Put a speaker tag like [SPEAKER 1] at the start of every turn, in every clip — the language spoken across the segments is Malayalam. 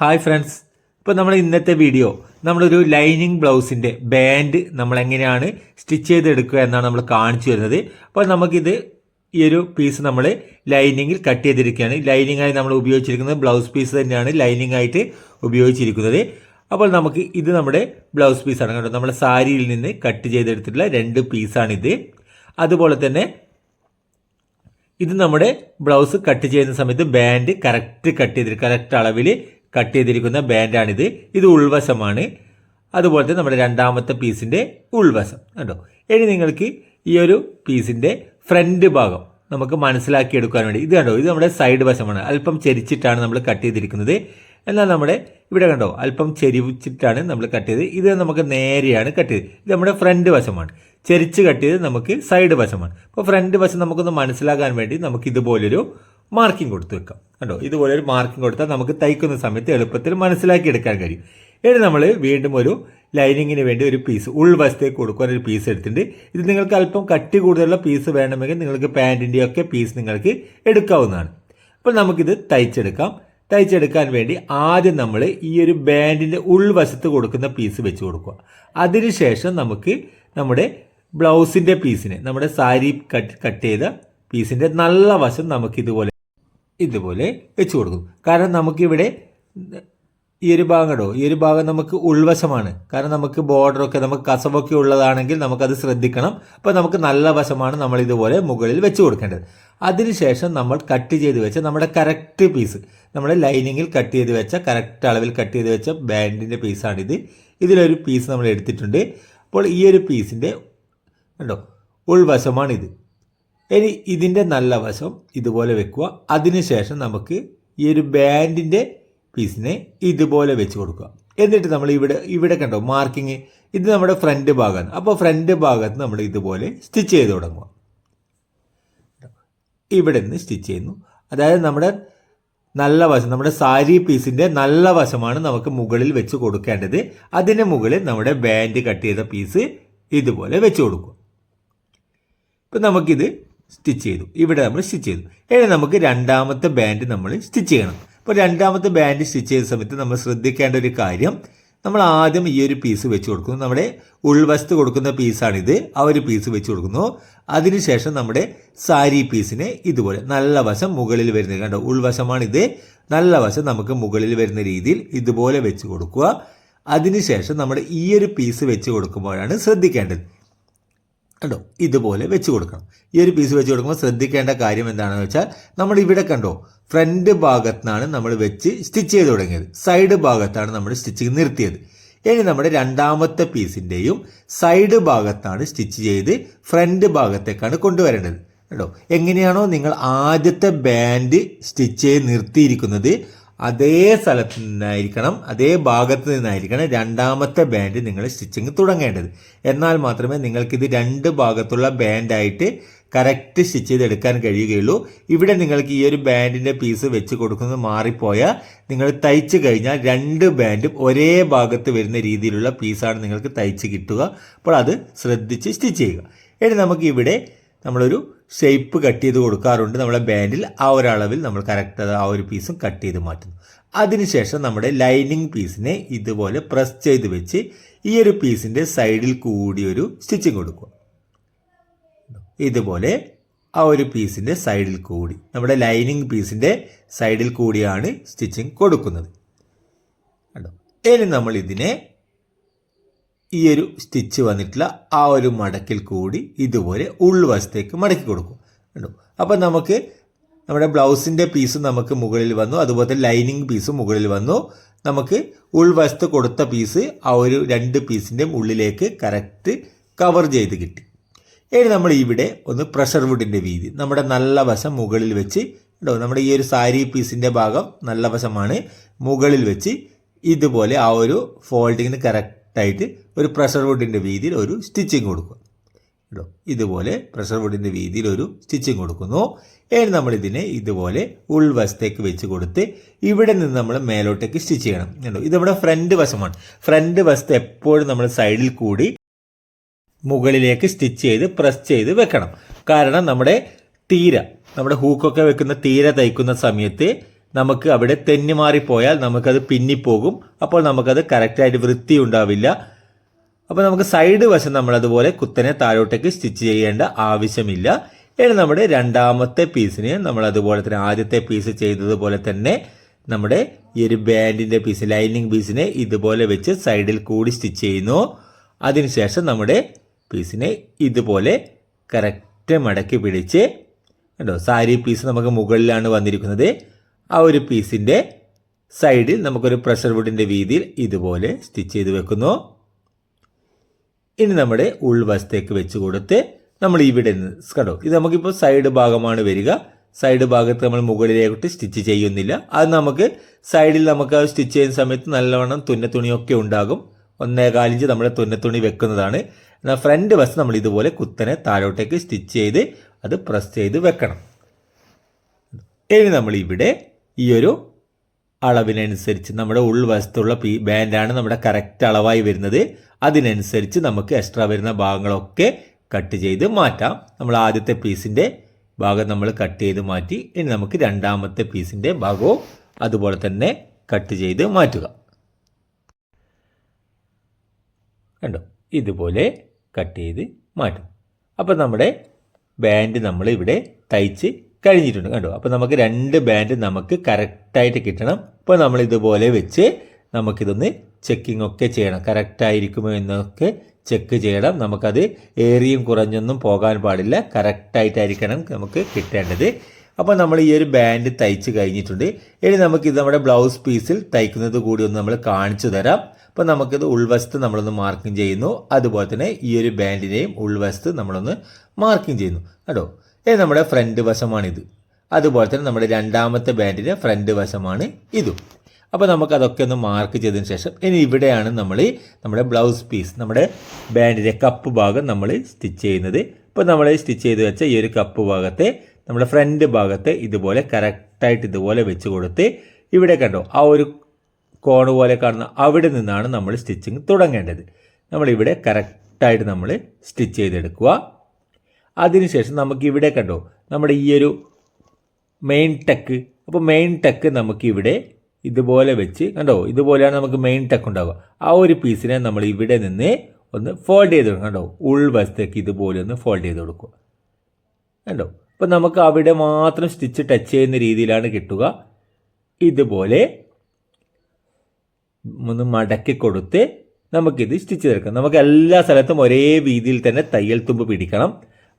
[SPEAKER 1] ഹായ് ഫ്രണ്ട്സ് ഇപ്പോൾ നമ്മൾ ഇന്നത്തെ വീഡിയോ നമ്മളൊരു ലൈനിങ് ബ്ലൗസിന്റെ ബാൻഡ് നമ്മൾ എങ്ങനെയാണ് സ്റ്റിച്ച് ചെയ്തെടുക്കുക എന്നാണ് നമ്മൾ കാണിച്ചു വരുന്നത് അപ്പോൾ നമുക്കിത് ഈ ഒരു പീസ് നമ്മൾ ലൈനിങ്ങിൽ കട്ട് ചെയ്തിരിക്കുകയാണ്. ലൈനിങ് ആയി നമ്മൾ ഉപയോഗിച്ചിരിക്കുന്നത് ബ്ലൗസ് പീസ് തന്നെയാണ് ലൈനിങ് ആയിട്ട് ഉപയോഗിച്ചിരിക്കുന്നത്. അപ്പോൾ നമുക്ക് ഇത് നമ്മുടെ ബ്ലൗസ് പീസാണ് കേട്ടോ. നമ്മുടെ സാരിയിൽ നിന്ന് കട്ട് ചെയ്തെടുത്തിട്ടുള്ള രണ്ട് പീസാണിത് അതുപോലെ തന്നെ ഇത് നമ്മുടെ ബ്ലൗസ് കട്ട് ചെയ്യുന്ന സമയത്ത് ബാൻഡ് കറക്റ്റ് കട്ട് ചെയ്തിട്ട് കറക്റ്റ് അളവിൽ കട്ട് ചെയ്തിരിക്കുന്ന ബാൻഡാണിത്. ഇത് ഉൾവശമാണ്. അതുപോലെ തന്നെ നമ്മുടെ രണ്ടാമത്തെ പീസിന്റെ ഉൾവശം. കണ്ടോ? ഇനി നിങ്ങൾക്ക് ഈ ഒരു പീസിന്റെ ഫ്രണ്ട് ഭാഗം നമുക്ക് മനസ്സിലാക്കി എടുക്കാൻ വേണ്ടി ഇത് കണ്ടോ? ഇത് നമ്മുടെ സൈഡ് വശമാണ്. അല്പം ചെരിച്ചിട്ടാണ് നമ്മൾ കട്ട് ചെയ്തിരിക്കുന്നത്. എന്നാൽ നമ്മുടെ ഇവിടെ കണ്ടോ? അല്പം ചെരിച്ചിട്ടാണ് നമ്മൾ കട്ട് ചെയ്ത് ഇത് നമുക്ക് നേരെയാണ് കട്ട് ചെയ്ത് ഇത് നമ്മുടെ ഫ്രണ്ട് വശമാണ്. ചെരിച്ച് കട്ട് ചെയ്ത് നമുക്ക് സൈഡ് വശമാണ്. അപ്പോൾ ഫ്രണ്ട് വശം നമുക്കൊന്ന് മനസ്സിലാക്കാൻ വേണ്ടി നമുക്ക് ഇതുപോലൊരു മാർക്കിംഗ് കൊടുത്തു വെക്കാം. കണ്ടോ? ഇതുപോലെ ഒരു മാർക്കിംഗ് കൊടുത്താൽ നമുക്ക് തയ്ക്കുന്ന സമയത്ത് എളുപ്പത്തിൽ മനസ്സിലാക്കി എടുക്കാൻ കഴിയും. ഇനി നമ്മൾ വീണ്ടും ഒരു ലൈനിങ്ങിന് വേണ്ടി ഒരു പീസ് ഉൾവശത്തേക്ക് കൊടുക്കാൻ ഒരു പീസ് എടുത്തിട്ടുണ്ട്. ഇത് നിങ്ങൾക്ക് അല്പം കട്ടി കൂടുതലുള്ള പീസ് വേണമെങ്കിൽ നിങ്ങൾക്ക് പാന്റിന്റെ ഒക്കെ പീസ് നിങ്ങൾക്ക് എടുക്കാവുന്നതാണ്. അപ്പോൾ നമുക്കിത് തയ്ച്ചെടുക്കാം. തയ്ച്ചെടുക്കാൻ വേണ്ടി ആദ്യം നമ്മൾ ഈ ഒരു ബാൻഡിന്റെ ഉൾവശത്ത് കൊടുക്കുന്ന പീസ് വെച്ച് കൊടുക്കുക. അതിനുശേഷം നമുക്ക് നമ്മുടെ ബ്ലൗസിന്റെ പീസിനെ നമ്മുടെ സാരി കട്ട് കട്ട് ചെയ്ത പീസിന്റെ നല്ല വശം നമുക്ക് ഇതുപോലെ ഇതുപോലെ വെച്ച് കൊടുക്കും. കാരണം നമുക്കിവിടെ ഈ ഒരു ഭാഗം കേട്ടോ ഈ ഒരു ഭാഗം നമുക്ക് ഉൾവശമാണ്. കാരണം നമുക്ക് ബോർഡറൊക്കെ നമുക്ക് കസവൊക്കെ ഉള്ളതാണെങ്കിൽ നമുക്കത് ശ്രദ്ധിക്കണം. അപ്പോൾ നമുക്ക് നല്ല വശമാണ് നമ്മൾ ഇതുപോലെ മുകളിൽ വെച്ച് കൊടുക്കേണ്ടത്. അതിനുശേഷം നമ്മൾ കട്ട് ചെയ്ത് വെച്ച നമ്മുടെ കറക്റ്റ് പീസ് നമ്മുടെ ലൈനിങ്ങിൽ കട്ട് ചെയ്ത് വെച്ച കറക്റ്റ് അളവിൽ കട്ട് ചെയ്ത് വെച്ച ബാൻഡിന്റെ പീസാണിത്. ഇതിലൊരു പീസ് നമ്മൾ എടുത്തിട്ടുണ്ട്. അപ്പോൾ ഈ ഒരു പീസിന്റെ കണ്ടോ? ഉൾവശമാണിത്. ഇനി ഇതിന്റെ നല്ല വശം ഇതുപോലെ വെക്കുക. അതിനുശേഷം നമുക്ക് ഈ ഒരു ബാൻഡിന്റെ പീസിനെ ഇതുപോലെ വെച്ച് കൊടുക്കുക. എന്നിട്ട് നമ്മൾ ഇവിടെ ഇവിടെ കണ്ടോ മാർക്കിങ്? ഇത് നമ്മുടെ ഫ്രണ്ട് ഭാഗമാണ്. അപ്പോൾ ഫ്രണ്ട് ഭാഗത്ത് നമ്മൾ ഇതുപോലെ സ്റ്റിച്ച് ചെയ്ത് തുടങ്ങുക. ഇവിടെ നിന്ന് സ്റ്റിച്ച് ചെയ്യുന്നു. അതായത് നമ്മുടെ നല്ല വശം നമ്മുടെ സാരി പീസിന്റെ നല്ല വശമാണ് നമുക്ക് മുകളിൽ വെച്ച് കൊടുക്കേണ്ടത്. അതിന് മുകളിൽ നമ്മുടെ ബാൻഡ് കട്ട് ചെയ്ത പീസ് ഇതുപോലെ വെച്ച് കൊടുക്കുക. ഇപ്പം നമുക്കിത് സ്റ്റിച്ച് ചെയ്തു. ഇവിടെ നമ്മൾ സ്റ്റിച്ച് ചെയ്തു. ഇനി നമുക്ക് രണ്ടാമത്തെ ബാൻഡ് നമ്മൾ സ്റ്റിച്ച് ചെയ്യണം. അപ്പോൾ രണ്ടാമത്തെ ബാൻഡ് സ്റ്റിച്ച് ചെയ്ത സമയത്ത് നമ്മൾ ശ്രദ്ധിക്കേണ്ട ഒരു കാര്യം നമ്മൾ ആദ്യം ഈ ഒരു പീസ് വെച്ച് കൊടുക്കുന്നു. നമ്മുടെ ഉൾവശത്ത് കൊടുക്കുന്ന പീസാണിത് ആ ഒരു പീസ് വെച്ച് കൊടുക്കുന്നു. അതിനുശേഷം നമ്മുടെ സാരി പീസിനെ ഇതുപോലെ നല്ല വശം മുകളിൽ വരുന്ന കണ്ടോ ഉൾവശമാണിത്. നല്ല വശം നമുക്ക് മുകളിൽ വരുന്ന രീതിയിൽ ഇതുപോലെ വെച്ച് കൊടുക്കുക. അതിനുശേഷം നമ്മുടെ ഈ ഒരു പീസ് വെച്ച് കൊടുക്കുമ്പോഴാണ് ശ്രദ്ധിക്കേണ്ടത്. കണ്ടോ? ഇതുപോലെ വെച്ച് കൊടുക്കണം. ഈ ഒരു പീസ് വെച്ച് കൊടുക്കുമ്പോൾ ശ്രദ്ധിക്കേണ്ട കാര്യം എന്താണെന്ന് വെച്ചാൽ നമ്മൾ ഇവിടെ കണ്ടോ ഫ്രണ്ട് ഭാഗത്താണ് നമ്മൾ വെച്ച് സ്റ്റിച്ച് ചെയ്ത് തുടങ്ങിയത്. സൈഡ് ഭാഗത്താണ് നമ്മൾ സ്റ്റിച്ചിങ് നിർത്തിയത്. ഇനി നമ്മുടെ രണ്ടാമത്തെ പീസിന്റെയും സൈഡ് ഭാഗത്താണ് സ്റ്റിച്ച് ചെയ്ത് ഫ്രണ്ട് ഭാഗത്തേക്കാണ് കൊണ്ടുവരേണ്ടത്. കേട്ടോ എങ്ങനെയാണോ നിങ്ങൾ ആദ്യത്തെ ബാൻഡ് സ്റ്റിച്ച് ചെയ്ത് നിർത്തിയിരിക്കുന്നത്. അതേ സ്ഥലത്ത് നിന്നായിരിക്കണം അതേ ഭാഗത്ത് നിന്നായിരിക്കണം രണ്ടാമത്തെ ബാൻഡ് നിങ്ങൾ സ്റ്റിച്ചിങ് തുടങ്ങേണ്ടത്. എന്നാൽ മാത്രമേ നിങ്ങൾക്കിത് രണ്ട് ഭാഗത്തുള്ള ബാൻഡായിട്ട് കറക്റ്റ് സ്റ്റിച്ച് ചെയ്തെടുക്കാൻ കഴിയുകയുള്ളൂ. ഇവിടെ നിങ്ങൾക്ക് ഈ ഒരു ബാൻഡിന്റെ പീസ് വെച്ച് കൊടുക്കുന്നത് മാറിപ്പോയാൽ നിങ്ങൾ തയ്ച്ച് കഴിഞ്ഞാൽ രണ്ട് ബാൻഡും ഒരേ ഭാഗത്ത് വരുന്ന രീതിയിലുള്ള പീസാണ് നിങ്ങൾക്ക് തയ്ച്ച് കിട്ടുക. അപ്പോൾ അത് ശ്രദ്ധിച്ച് സ്റ്റിച്ച് ചെയ്യുക. ഇനി നമുക്ക് ഇവിടെ നമ്മളൊരു ഷേപ്പ് കട്ട് ചെയ്ത് കൊടുക്കാറുണ്ട്. നമ്മളെ ബാൻഡിൽ ആ ഒരളവിൽ നമ്മൾ കറക്റ്റ് ആ ഒരു പീസും കട്ട് ചെയ്ത് മാറ്റുന്നു. അതിനുശേഷം നമ്മുടെ ലൈനിങ് പീസിനെ ഇതുപോലെ പ്രസ് ചെയ്ത് വെച്ച് ഈ ഒരു പീസിന്റെ സൈഡിൽ കൂടി ഒരു സ്റ്റിച്ചിങ് കൊടുക്കുക. ഇതുപോലെ ആ ഒരു പീസിന്റെ സൈഡിൽ കൂടി നമ്മുടെ ലൈനിങ് പീസിന്റെ സൈഡിൽ കൂടിയാണ് സ്റ്റിച്ചിങ് കൊടുക്കുന്നത്. ഇനി നമ്മൾ ഇതിനെ ഈ ഒരു സ്റ്റിച്ച് വന്നിട്ടുള്ള ആ ഒരു മടക്കിൽ കൂടി ഇതുപോലെ ഉൾവശത്തേക്ക് മടക്കി കൊടുക്കും. കണ്ടോ? അപ്പം നമുക്ക് നമ്മുടെ ബ്ലൗസിന്റെ പീസ് നമുക്ക് മുകളിൽ വന്നു അതുപോലെ ലൈനിങ് പീസ് മുകളിൽ വന്നു. നമുക്ക് ഉൾവശത്ത് കൊടുത്ത പീസ് ആ ഒരു രണ്ട് പീസിന്റെയും ഉള്ളിലേക്ക് കറക്റ്റ് കവർ ചെയ്ത് കിട്ടി. ഇനി നമ്മൾ ഇവിടെ ഒന്ന് പ്രഷർ വുഡിന്റെ വീതി നമ്മുടെ നല്ല വശം മുകളിൽ വെച്ച് കേട്ടോ നമ്മുടെ ഈ ഒരു സാരി പീസിന്റെ ഭാഗം നല്ല വശമാണ് മുകളിൽ വെച്ച് ഇതുപോലെ ആ ഒരു ഫോൾഡിങ്ങിന് കറക്റ്റായിട്ട് ഒരു പ്രഷർ വുഡിന്റെ വീതിയിൽ ഒരു സ്റ്റിച്ചിങ് കൊടുക്കുക കേട്ടോ? ഇതുപോലെ പ്രഷർ വുഡിന്റെ വീതിയിൽ ഒരു സ്റ്റിച്ചിങ് കൊടുക്കുന്നു. ഇനി നമ്മൾ ഇതിനെ ഇതുപോലെ ഉൾവശത്തേക്ക് വെച്ച് കൊടുത്ത് ഇവിടെ നിന്ന് നമ്മൾ മേലോട്ടേക്ക് സ്റ്റിച്ച് ചെയ്യണം. കേട്ടോ ഇത് നമ്മുടെ ഫ്രണ്ട് വശമാണ്. ഫ്രണ്ട് വശത്ത് എപ്പോഴും നമ്മൾ സൈഡിൽ കൂടി മുകളിലേക്ക് സ്റ്റിച്ച് ചെയ്ത് പ്രസ് ചെയ്ത് വെക്കണം. കാരണം നമ്മുടെ തീര നമ്മുടെ ഹൂക്കൊക്കെ വെക്കുന്ന തീര തയ്ക്കുന്ന സമയത്ത് നമുക്ക് അവിടെ തെന്നി മാറിപ്പോയാൽ നമുക്കത് പിന്നിപ്പോകും. അപ്പോൾ നമുക്കത് കറക്റ്റായിട്ട് വൃത്തി ഉണ്ടാവില്ല അപ്പോൾ നമുക്ക് സൈഡ് വശം നമ്മളതുപോലെ കുത്തനെ താഴോട്ടേക്ക് സ്റ്റിച്ച് ചെയ്യേണ്ട ആവശ്യമില്ല. ഇനി നമ്മുടെ രണ്ടാമത്തെ പീസിന് നമ്മൾ അതുപോലെ തന്നെ ആദ്യത്തെ പീസ് ചെയ്തതുപോലെ തന്നെ നമ്മുടെ ഈ ഒരു ബാൻഡിന്റെ പീസ് ലൈനിങ് പീസിനെ ഇതുപോലെ വെച്ച് സൈഡിൽ കൂടി സ്റ്റിച്ച് ചെയ്യുന്നു. അതിനുശേഷം നമ്മുടെ പീസിനെ ഇതുപോലെ കറക്റ്റ് മടക്കി പിടിച്ച് കണ്ടോ സാരി പീസ് നമുക്ക് മുകളിലാണ് വന്നിരിക്കുന്നത്. ആ ഒരു പീസിന്റെ സൈഡിൽ നമുക്കൊരു പ്രഷർ വുഡിന്റെ വീതിയിൽ ഇതുപോലെ സ്റ്റിച്ച് ചെയ്ത് വെക്കുന്നു. ഇനി നമ്മുടെ ഉൾവശത്തേക്ക് വെച്ച് കൊടുത്ത് നമ്മൾ ഇവിടെ നിന്ന് കണ്ടോ ഇത് നമുക്കിപ്പോൾ സൈഡ് ഭാഗമാണ് വരിക. സൈഡ് ഭാഗത്ത് നമ്മൾ മുകളിലേക്കിട്ട് സ്റ്റിച്ച് ചെയ്യുന്നില്ല. അത് നമുക്ക് സൈഡിൽ നമുക്ക് സ്റ്റിച്ച് ചെയ്യുന്ന സമയത്ത് നല്ലവണ്ണം തുന്നത്തുണിയൊക്കെ ഉണ്ടാകും. ഒന്നേ കാലിഞ്ച് നമ്മൾ തുന്നത്തുണി വെക്കുന്നതാണ്. എന്നാൽ ഫ്രണ്ട് വശം നമ്മൾ ഇതുപോലെ കുത്തനെ താഴോട്ടേക്ക് സ്റ്റിച്ച് ചെയ്ത് അത് പ്രസ് ചെയ്ത് വെക്കണം. ഇനി നമ്മൾ ഇവിടെ ഈ ഒരു അളവിനനുസരിച്ച് നമ്മുടെ ഉൾവശത്തുള്ള പി ബാൻഡാണ് നമ്മുടെ കറക്റ്റ് അളവായി വരുന്നത്. അതിനനുസരിച്ച് നമുക്ക് എക്സ്ട്രാ വരുന്ന ഭാഗങ്ങളൊക്കെ കട്ട് ചെയ്ത് മാറ്റാം. നമ്മൾ ആദ്യത്തെ പീസിന്റെ ഭാഗം നമ്മൾ കട്ട് ചെയ്ത് മാറ്റി ഇനി നമുക്ക് രണ്ടാമത്തെ പീസിന്റെ ഭാഗവും അതുപോലെ തന്നെ കട്ട് ചെയ്ത് മാറ്റുക. കണ്ടോ? ഇതുപോലെ കട്ട് ചെയ്ത് മാറ്റും. അപ്പോൾ നമ്മുടെ ബാൻഡ് നമ്മൾ ഇവിടെ തയ്ച്ച് കഴിഞ്ഞിട്ടുണ്ട്. കണ്ടോ? അപ്പോൾ നമുക്ക് രണ്ട് ബാൻഡ് നമുക്ക് കറക്റ്റായിട്ട് കിട്ടണം. അപ്പോൾ നമ്മൾ ഇതുപോലെ വെച്ച് നമുക്കിതൊന്ന് ചെക്കിംഗ് ഒക്കെ ചെയ്യണം. കറക്റ്റായിരിക്കുമോ എന്നൊക്കെ ചെക്ക് ചെയ്യണം. നമുക്കത് ഏറിയും കുറഞ്ഞൊന്നും പോകാൻ പാടില്ല. കറക്റ്റായിട്ടായിരിക്കണം നമുക്ക് കിട്ടേണ്ടത്. അപ്പോൾ നമ്മൾ ഈ ഒരു ബാൻഡ് തയ്ച്ച് കഴിഞ്ഞിട്ടുണ്ട്. ഇനി നമുക്കിത് നമ്മുടെ ബ്ലൗസ് പീസിൽ തയ്ക്കുന്നത് കൂടി ഒന്ന് നമ്മൾ കാണിച്ചു തരാം. അപ്പോൾ നമുക്കിത് ഉൾവശത്ത് നമ്മളൊന്ന് മാർക്കിംഗ് ചെയ്യുന്നു. അതുപോലെ തന്നെ ഈ ഒരു ബാൻഡിനെയും ഉൾവശത്ത് നമ്മളൊന്ന് മാർക്കിംഗ് ചെയ്യുന്നു. കേട്ടോ ഇത് നമ്മുടെ ഫ്രണ്ട് വശമാണിത്. അതുപോലെ തന്നെ നമ്മുടെ രണ്ടാമത്തെ ബാൻഡിന്റെ ഫ്രണ്ട് വശമാണ് ഇതും. അപ്പോൾ നമുക്ക് അതൊക്കെ ഒന്ന് മാർക്ക് ചെയ്തതിന് ശേഷം ഇനി ഇവിടെയാണ് നമ്മൾ നമ്മുടെ ബ്ലൗസ് പീസ് നമ്മുടെ ബാൻഡിന്റെ കപ്പ് ഭാഗം നമ്മൾ സ്റ്റിച്ച് ചെയ്യുന്നത്. ഇപ്പോൾ നമ്മൾ സ്റ്റിച്ച് ചെയ്ത് വെച്ച ഈ ഒരു കപ്പ് ഭാഗത്തെ നമ്മുടെ ഫ്രണ്ട് ഭാഗത്തെ ഇതുപോലെ കറക്റ്റായിട്ട് ഇതുപോലെ വെച്ച് കൊടുത്ത് ഇവിടെ കണ്ടോ ആ ഒരു കോണ് പോലെ കാണുന്ന അവിടെ നിന്നാണ് നമ്മൾ സ്റ്റിച്ചിങ് തുടങ്ങേണ്ടത്. നമ്മളിവിടെ കറക്റ്റായിട്ട് നമ്മൾ സ്റ്റിച്ച് ചെയ്തെടുക്കുക. അതിനുശേഷം നമുക്ക് ഇവിടെ കണ്ടോ നമ്മുടെ ഈ ഒരു മെയിൻ ടെക്ക് അപ്പോൾ മെയിൻ ടെക്ക് നമുക്കിവിടെ ഇതുപോലെ വെച്ച് കണ്ടോ ഇതുപോലെയാണ് നമുക്ക് മെയിൻ ടെക്ക് ഉണ്ടാവുക. ആ ഒരു പീസിനെ നമ്മൾ ഇവിടെ നിന്ന് ഒന്ന് ഫോൾഡ് ചെയ്ത് കൊടുക്കും കണ്ടോ ഉൾവശത്തേക്ക് ഇതുപോലെ ഒന്ന് ഫോൾഡ് ചെയ്ത് കൊടുക്കുക. കണ്ടോ അപ്പോൾ നമുക്ക് അവിടെ മാത്രം സ്റ്റിച്ച് ടച്ച് ചെയ്യുന്ന രീതിയിലാണ് കിട്ടുക. ഇതുപോലെ ഒന്ന് മടക്കി കൊടുത്ത് നമുക്കിത് സ്റ്റിച്ച് ചെയ്തെടുക്കാം. നമുക്ക് എല്ലാ സ്ഥലത്തും ഒരേ രീതിയിൽ തന്നെ തയ്യൽ തുമ്പ് പിടിക്കണം.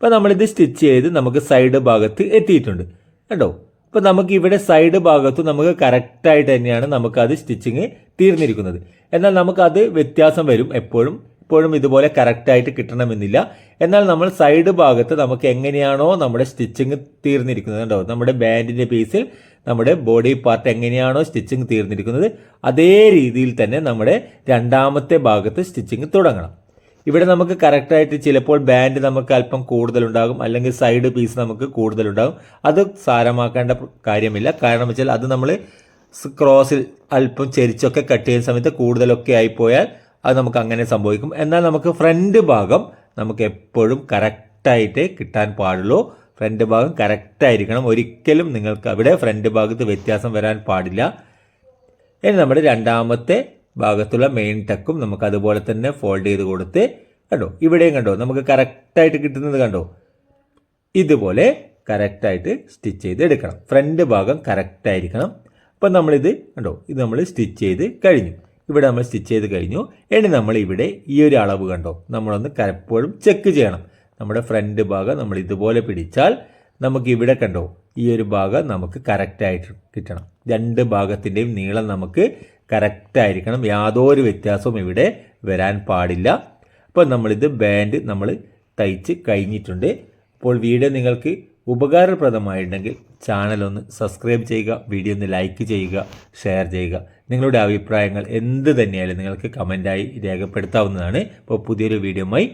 [SPEAKER 1] അപ്പോൾ നമ്മളിത് സ്റ്റിച്ച് ചെയ്ത് നമുക്ക് സൈഡ് ഭാഗത്ത് എത്തിയിട്ടുണ്ട്. കണ്ടോ? അപ്പോൾ നമുക്ക് ഇവിടെ സൈഡ് ഭാഗത്ത് നമുക്ക് കറക്റ്റായിട്ട് തന്നെയാണ് നമുക്കത് സ്റ്റിച്ചിങ് തീർന്നിരിക്കുന്നത്. എന്നാൽ നമുക്കത് വ്യത്യാസം വരും എപ്പോഴും. എപ്പോഴും ഇതുപോലെ കറക്റ്റായിട്ട് കിട്ടണമെന്നില്ല. എന്നാൽ നമ്മൾ സൈഡ് ഭാഗത്ത് നമുക്ക് എങ്ങനെയാണോ നമ്മുടെ സ്റ്റിച്ചിങ് തീർന്നിരിക്കുന്നത്. കണ്ടോ? നമ്മുടെ ബാൻഡിന്റെ പീസിൽ നമ്മുടെ ബോഡി പാർട്ട് എങ്ങനെയാണോ സ്റ്റിച്ചിങ് തീർന്നിരിക്കുന്നത്. അതേ രീതിയിൽ തന്നെ നമ്മുടെ രണ്ടാമത്തെ ഭാഗത്ത് സ്റ്റിച്ചിങ് തുടങ്ങണം. ഇവിടെ നമുക്ക് കറക്റ്റായിട്ട് ചിലപ്പോൾ ബാൻഡ് നമുക്ക് അല്പം കൂടുതലുണ്ടാകും അല്ലെങ്കിൽ സൈഡ് പീസ് നമുക്ക് കൂടുതലുണ്ടാകും. അത് സാരമാക്കേണ്ട കാര്യമില്ല. കാരണം വെച്ചാൽ അത് നമ്മൾ ക്രോസിൽ അല്പം ചെരിച്ചൊക്കെ കട്ട് ചെയ്യുന്ന സമയത്ത് കൂടുതലൊക്കെ ആയിപ്പോയാൽ അത് നമുക്ക് അങ്ങനെ സംഭവിക്കും. എന്നാൽ നമുക്ക് ഫ്രണ്ട് ഭാഗം നമുക്ക് എപ്പോഴും കറക്റ്റായിട്ട് കിട്ടാൻ പാടുള്ളൂ. ഫ്രണ്ട് ഭാഗം കറക്റ്റായിരിക്കണം ഒരിക്കലും നിങ്ങൾക്ക് അവിടെ ഫ്രണ്ട് ഭാഗത്ത് വ്യത്യാസം വരാൻ പാടില്ല. ഇനി നമ്മുടെ രണ്ടാമത്തെ ഭാഗത്തുള്ള മെയിൻ ടക്കും നമുക്ക് അതുപോലെ തന്നെ ഫോൾഡ് ചെയ്ത് കൊടുത്ത് കണ്ടോ? ഇവിടെയും കണ്ടോ? നമുക്ക് കറക്റ്റായിട്ട് കിട്ടുന്നത് കണ്ടോ? ഇതുപോലെ കറക്റ്റായിട്ട് സ്റ്റിച്ച് ചെയ്ത് എടുക്കണം. ഫ്രണ്ട് ഭാഗം കറക്റ്റായിരിക്കണം അപ്പം നമ്മളിത് കണ്ടോ? ഇത് നമ്മൾ സ്റ്റിച്ച് ചെയ്ത് കഴിഞ്ഞു. ഇവിടെ നമ്മൾ സ്റ്റിച്ച് ചെയ്ത് കഴിഞ്ഞു. ഇനി നമ്മൾ ഇവിടെ ഈ ഒരു അളവ് കണ്ടോ? നമ്മളൊന്ന് കരപ്പോഴും ചെക്ക് ചെയ്യണം. നമ്മുടെ ഫ്രണ്ട് ഭാഗം നമ്മൾ ഇതുപോലെ പിടിച്ചാൽ നമുക്ക് ഇവിടെ കണ്ടോ? ഈ ഒരു ഭാഗം നമുക്ക് കറക്റ്റായിട്ട് കിട്ടണം. രണ്ട് ഭാഗത്തിന്റെയും നീളം നമുക്ക് കറക്റ്റായിരിക്കണം. യാതൊരു വ്യത്യാസവും ഇവിടെ വരാൻ പാടില്ല. അപ്പോൾ നമ്മളിത് ബാൻഡ് നമ്മൾ തയ്ച്ച് കഴിഞ്ഞിട്ടുണ്ട്. അപ്പോൾ വീഡിയോ നിങ്ങൾക്ക് ഉപകാരപ്രദമായിട്ടുണ്ടെങ്കിൽ ചാനൽ ഒന്ന് സബ്സ്ക്രൈബ് ചെയ്യുക വീഡിയോ ഒന്ന് ലൈക്ക് ചെയ്യുക ഷെയർ ചെയ്യുക. നിങ്ങളുടെ അഭിപ്രായങ്ങൾ എന്ത് തന്നെയായാലും നിങ്ങൾക്ക് കമന്റായി രേഖപ്പെടുത്താവുന്നതാണ്. അപ്പോൾ പുതിയൊരു വീഡിയോയുമായി